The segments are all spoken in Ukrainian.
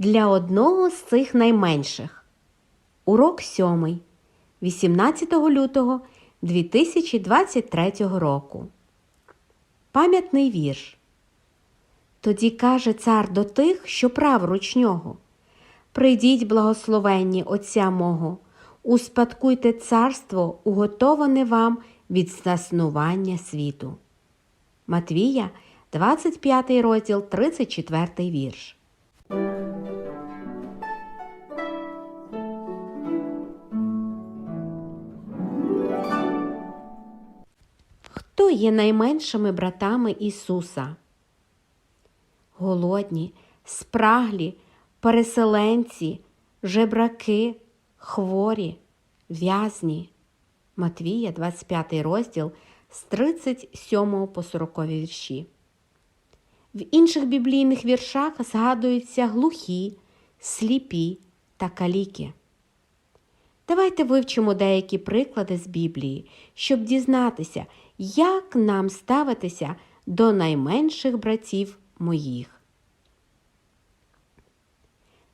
для одного з цих найменших. Урок 7. 18 лютого 2023 року. Пам'ятний вірш. Тоді каже цар до тих, що праворуч нього. Прийдіть, благословенні Отця мого, успадкуйте царство, уготоване вам від заснування світу. Матвія, 25 розділ, 34 вірш. Є найменшими братами Ісуса? Голодні, спраглі, переселенці, жебраки, хворі, в'язні. Матвія, 25 розділ з 37 по 40 вірші. В інших біблійних віршах згадуються глухі, сліпі та каліки. Давайте вивчимо деякі приклади з Біблії, щоб дізнатися, як нам ставитися до найменших братів моїх.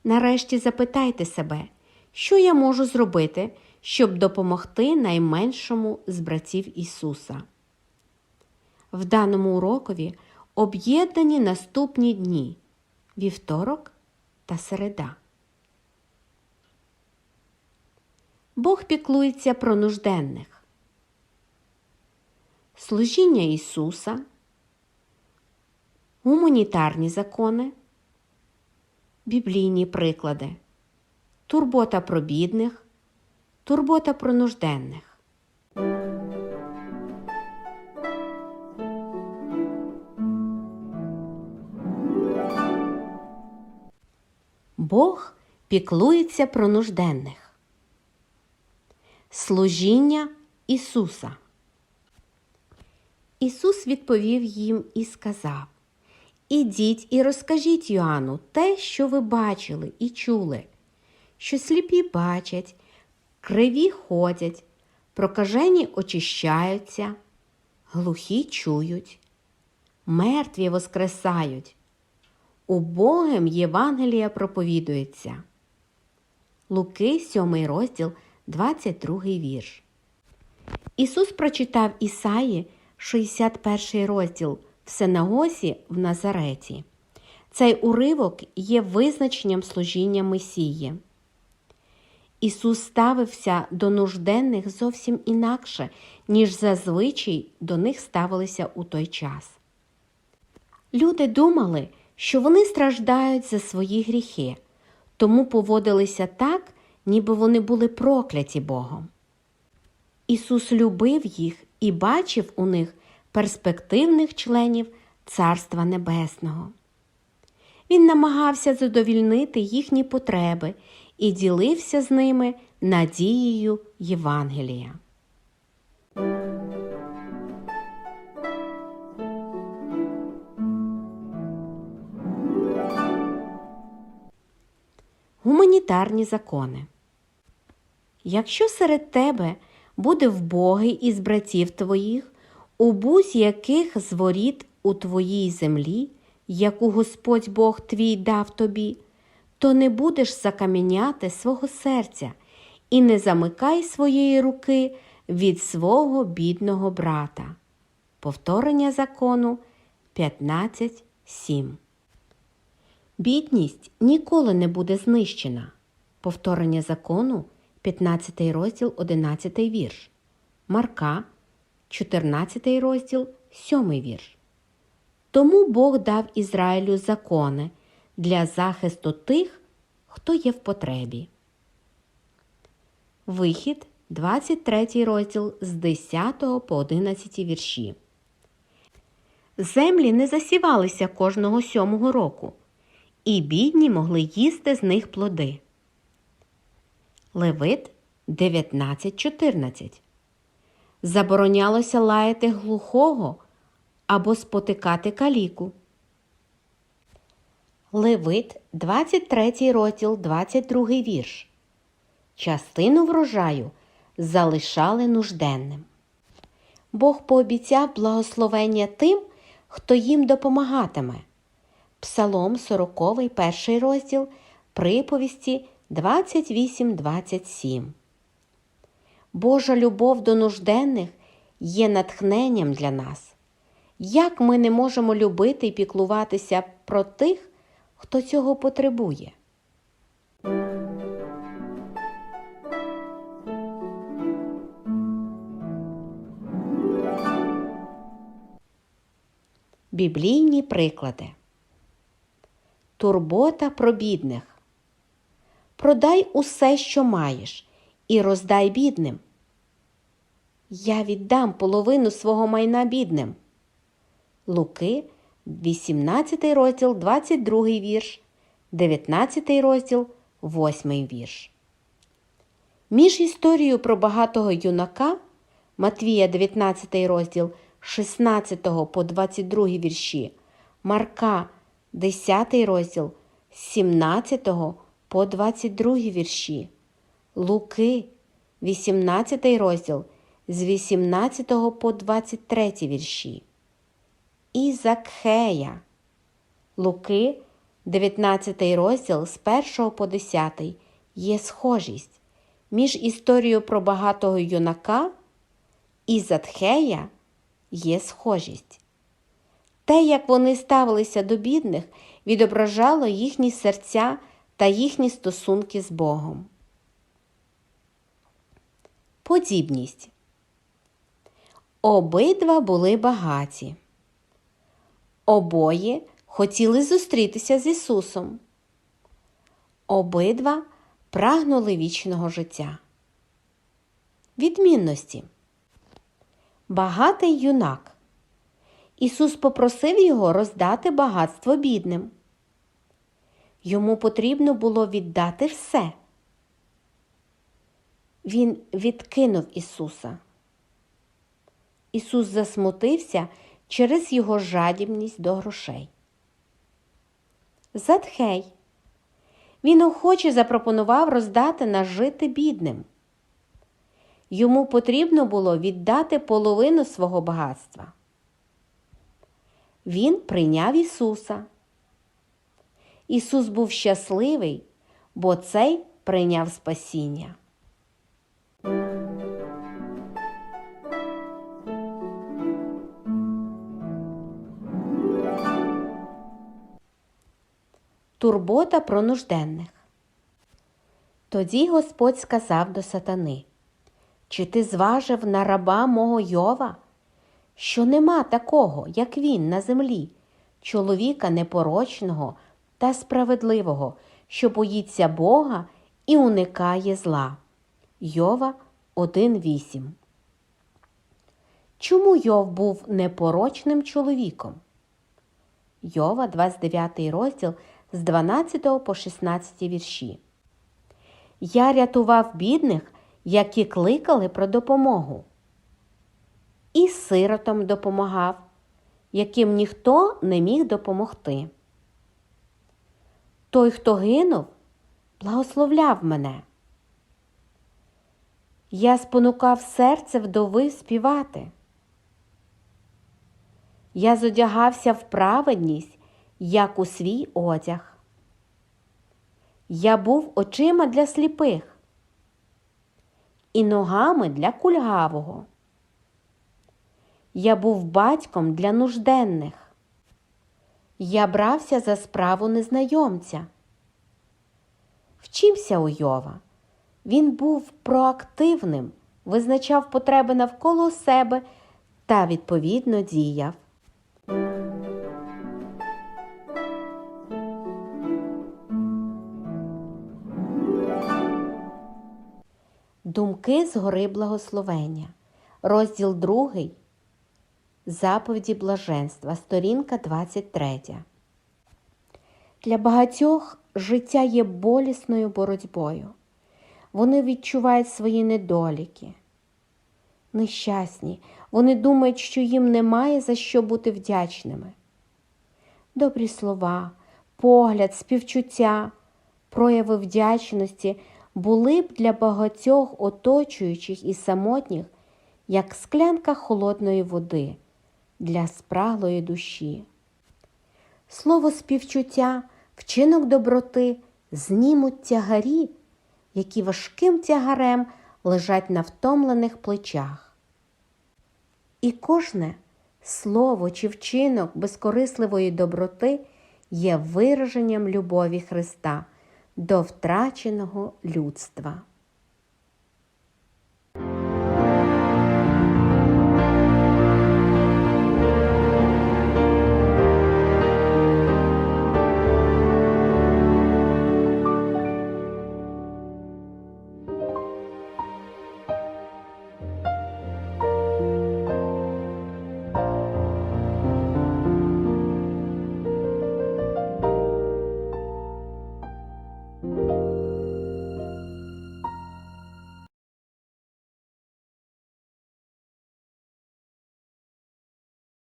Нарешті запитайте себе, що я можу зробити, щоб допомогти найменшому з братів Ісуса. В даному урокові об'єднані наступні дні вівторок та середа. Бог піклується про нужденних. Служіння Ісуса, гуманітарні закони, біблійні приклади, турбота про бідних, турбота про нужденних. Бог піклується про нужденних. Служіння Ісуса. Ісус відповів їм і сказав: Ідіть і розкажіть Йоанну те, що ви бачили і чули, що сліпі бачать, криві ходять, прокажені очищаються, глухі чують, мертві воскресають, убогим Євангелія проповідується. Луки, 7 розділ, 22 вірш. Ісус прочитав Ісаї 61 розділ в синагозі в Назареті. Цей уривок є визначенням служіння Месії. Ісус ставився до нужденних зовсім інакше, ніж зазвичай до них ставилися у той час. Люди думали, що вони страждають за свої гріхи, тому поводилися так, ніби вони були прокляті Богом. Ісус любив їх і бачив у них перспективних членів Царства Небесного. Він намагався задовільнити їхні потреби і ділився з ними надією Євангелія. Гуманітарні закони. Якщо серед тебе буде вбогий із братів твоїх, у будь-яких з воріт у твоїй землі, яку Господь Бог твій дав тобі, то не будеш закам'яняти свого серця і не замикай своєї руки від свого бідного брата. Повторення закону 15.7 Бідність ніколи не буде знищена. Повторення закону 15 розділ 11 вірш. Марка, 14 розділ, 7 вірш. Тому Бог дав Ізраїлю закони для захисту тих, хто є в потребі. Вихід, 23 розділ з 10 по 11 вірші. Землі не засівалися кожного сьомого року, і бідні могли їсти з них плоди. Левит 19.14. Заборонялося лаяти глухого або спотикати каліку. Левит 23 розділ 22 вірш. Частину врожаю залишали нужденним. Бог пообіцяв благословення тим, хто їм допомагатиме. Псалом 40, перший розділ, Приповісті 28.27. Божа любов до нужденних є натхненням для нас. Як ми не можемо любити і піклуватися про тих, хто цього потребує? Біблійні приклади. Турбота про бідних. Продай усе, що маєш, і роздай бідним. Я віддам половину свого майна бідним. Луки, 18 розділ, 22 вірш, 19 розділ, 8 вірш. Між історією про багатого юнака Матвія, 19 розділ, 16 по 22 вірші, Марка, 10 розділ, з 17 по 22 вірші, Луки, 18 розділ, з 18 по 23 вірші. І Закхея. Луки, 19 розділ з 1 по 10 є схожість між історією про багатого юнака і Затхея є схожість. Те, як вони ставилися до бідних, відображало їхні серця та їхні стосунки з Богом. Подібність. Обидва були багаті. Обоє хотіли зустрітися з Ісусом. Обидва прагнули вічного життя. Відмінності. Багатий юнак. Ісус попросив його роздати багатство бідним. Йому потрібно було віддати все. Він відкинув Ісуса. Ісус засмутився через його жадібність до грошей. Затхей. Він охоче запропонував роздати нажити бідним. Йому потрібно було віддати половину свого багатства. Він прийняв Ісуса. Ісус був щасливий, бо цей прийняв спасіння. Турбота про нужденних. Тоді Господь сказав до сатани, чи ти зважив на раба мого Йова, що нема такого, як він на землі, чоловіка непорочного та справедливого, що боїться Бога і уникає зла. Йова 1.8 Чому Йов був непорочним чоловіком? Йова, 29 розділ з 12 по 16 вірші. Я рятував бідних, які кликали про допомогу. І сиротам допомагав, яким ніхто не міг допомогти. Той, хто гинув, благословляв мене. Я спонукав серце вдови співати. Я зодягався в праведність, як у свій одяг. Я був очима для сліпих і ногами для кульгавого. Я був батьком для нужденних. Я брався за справу незнайомця. Вчився у Йова. Він був проактивним, визначав потреби навколо себе та відповідно діяв. Думки з гори благословення. Розділ 2. Заповіді блаженства. Сторінка 23. Для багатьох життя є болісною боротьбою. Вони відчувають свої недоліки. Нещасні. Вони думають, що їм немає за що бути вдячними. Добрі слова, погляд, співчуття, прояви вдячності були б для багатьох оточуючих і самотніх, як склянка холодної води для спраглої душі. Слово співчуття, вчинок доброти знімуть тягарі, які важким тягарем лежать на втомлених плечах. І кожне слово чи вчинок безкорисливої доброти є вираженням любові Христа до втраченого людства.